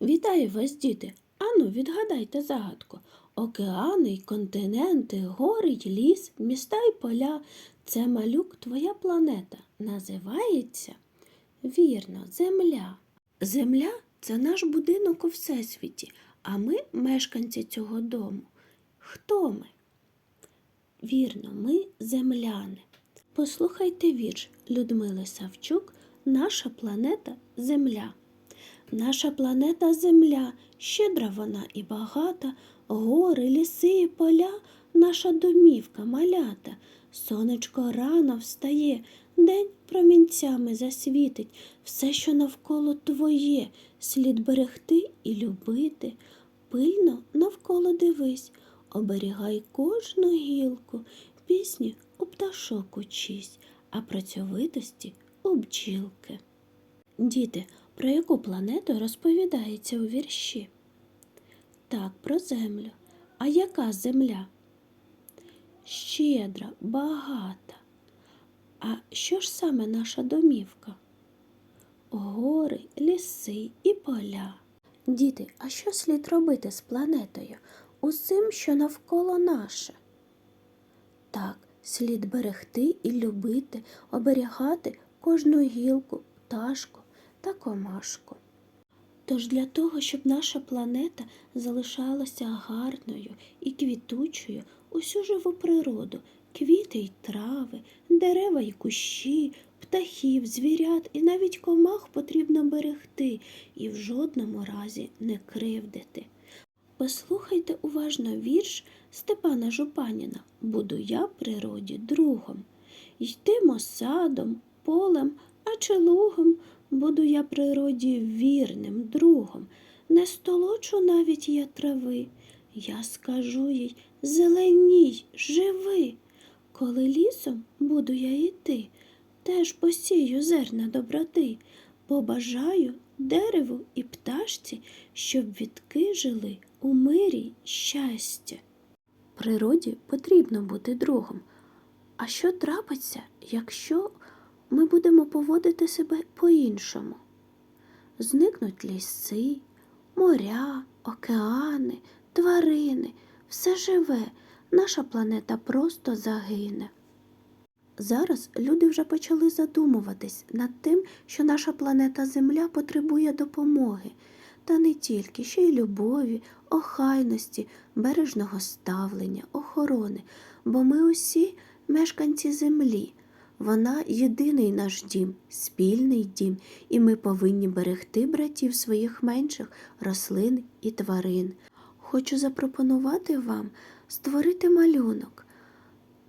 Вітаю вас, діти! Ану, відгадайте загадку. Океани й континенти, гори й ліс, міста й поля. Це малюк твоя планета. Називається? Вірно, Земля. Земля це наш будинок у всесвіті, а ми мешканці цього дому. Хто ми? Вірно, ми земляни. Послухайте вірш Людмили Савчук Наша планета Земля. Наша планета Земля, щедра вона і багата, гори, ліси і поля, наша домівка малята. Сонечко рано встає, день промінцями засвітить, все, що навколо твоє, слід берегти і любити. Пильно навколо дивись, оберігай кожну гілку, пісні у пташок учись, а працьовитості у бджілки. Діти, про яку планету розповідається у вірші? Так, про Землю. А яка земля? Щедра, багата. А що ж саме наша домівка? Гори, ліси і поля. Діти, а що слід робити з планетою? Усім, що навколо наше? Так, слід берегти і любити, оберігати кожну гілку, пташку та комашку. Тож для того, щоб наша планета залишалася гарною і квітучою, усю живу природу, квіти й трави, дерева й кущі, птахів, звірят і навіть комах потрібно берегти і в жодному разі не кривдити. Послухайте уважно вірш Степана Жупаніна Буду я природі другом. Йтимо садом, полем, а чи лугом, буду я природі вірним другом. Не столочу навіть я трави. Я скажу їй зеленій, живи. Коли лісом буду я йти, теж посію зерна доброти, побажаю дереву і пташці, щоб відки жили у мирі щастя. Природі потрібно бути другом. А що трапиться, якщо ми будемо поводити себе по-іншому? Зникнуть ліси, моря, океани, тварини, все живе, наша планета просто загине. Зараз люди вже почали задумуватись над тим, що наша планета Земля потребує допомоги, та не тільки, ще й любові, охайності, бережного ставлення, охорони, бо ми усі мешканці землі. Вона єдиний наш дім, спільний дім, і ми повинні берегти братів своїх менших рослин і тварин. Хочу запропонувати вам створити малюнок,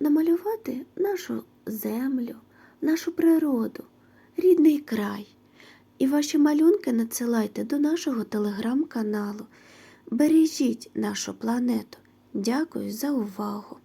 намалювати нашу землю, нашу природу, рідний край. І ваші малюнки надсилайте до нашого телеграм-каналу. Бережіть нашу планету. Дякую за увагу!